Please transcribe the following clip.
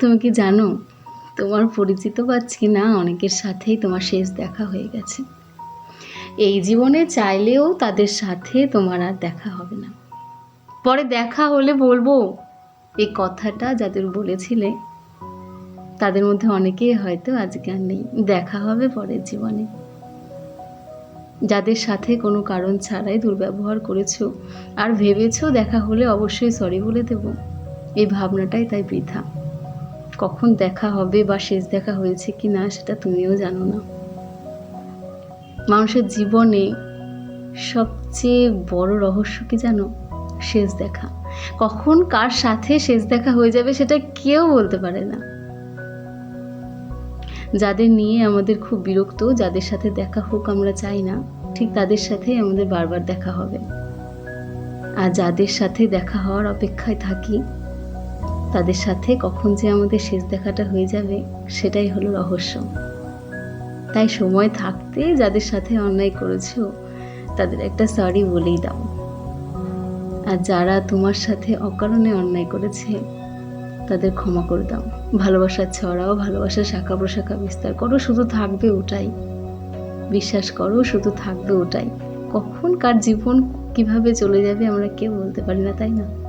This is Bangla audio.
তুমি কি জানো, তোমার পরিচিত পাচ্ছি না অনেকের সাথেই তোমার শেষ দেখা হয়ে গেছে। এই জীবনে চাইলেও তাদের সাথে তোমার আর দেখা হবে না। পরে দেখা হলে বলব, এই কথাটা যাদের বলেছিলে, তাদের মধ্যে অনেকেই হয়তো আজকে আর নেই। দেখা হবে পরের জীবনে। যাদের সাথে কোনো কারণ ছাড়াই দুর্ব্যবহার করেছ আর ভেবেছো দেখা হলে অবশ্যই সরি বলে দেব। এই ভাবনাটাই তাই বৃথা। কখন দেখা হবে বা শেষ দেখা হয়েছে কি না সেটা তুমিও জানো না। মানুষের জীবনে সবচেয়ে বড় রহস্য কি জানো? শেষ দেখা। কখন কার সাথে শেষ দেখা হয়ে যাবে সেটা কেউ বলতে পারে না। যাদের নিয়ে আমাদের খুব বিরক্ত, যাদের সাথে দেখা হোক আমরা চাই না, ঠিক তাদের সাথেই আমাদের বারবার দেখা হবে। আর যাদের সাথে দেখা হওয়ার অপেক্ষায় থাকি তাদের সাথে কখন যে আমাদের শেষ দেখাটা হয়ে যাবে, সেটাই হলো রহস্য। তাই সময় থাকতে যাদের সাথে অন্যায় করেছ, তাদের একটা সরি বলেই দাও। আর যারা তোমার সাথে অকারণে অন্যায় করেছে, তাদের ক্ষমা করে দাও। ভালোবাসার ছড়াও ভালোবাসার শাখা প্রশাখা বিস্তার করো, শুধু থাকবে ওটাই। বিশ্বাস করো, শুধু থাকবে ওটাই। কখন কার জীবন কীভাবে চলে যাবে আমরা কেউ বলতে পারি না, তাই না?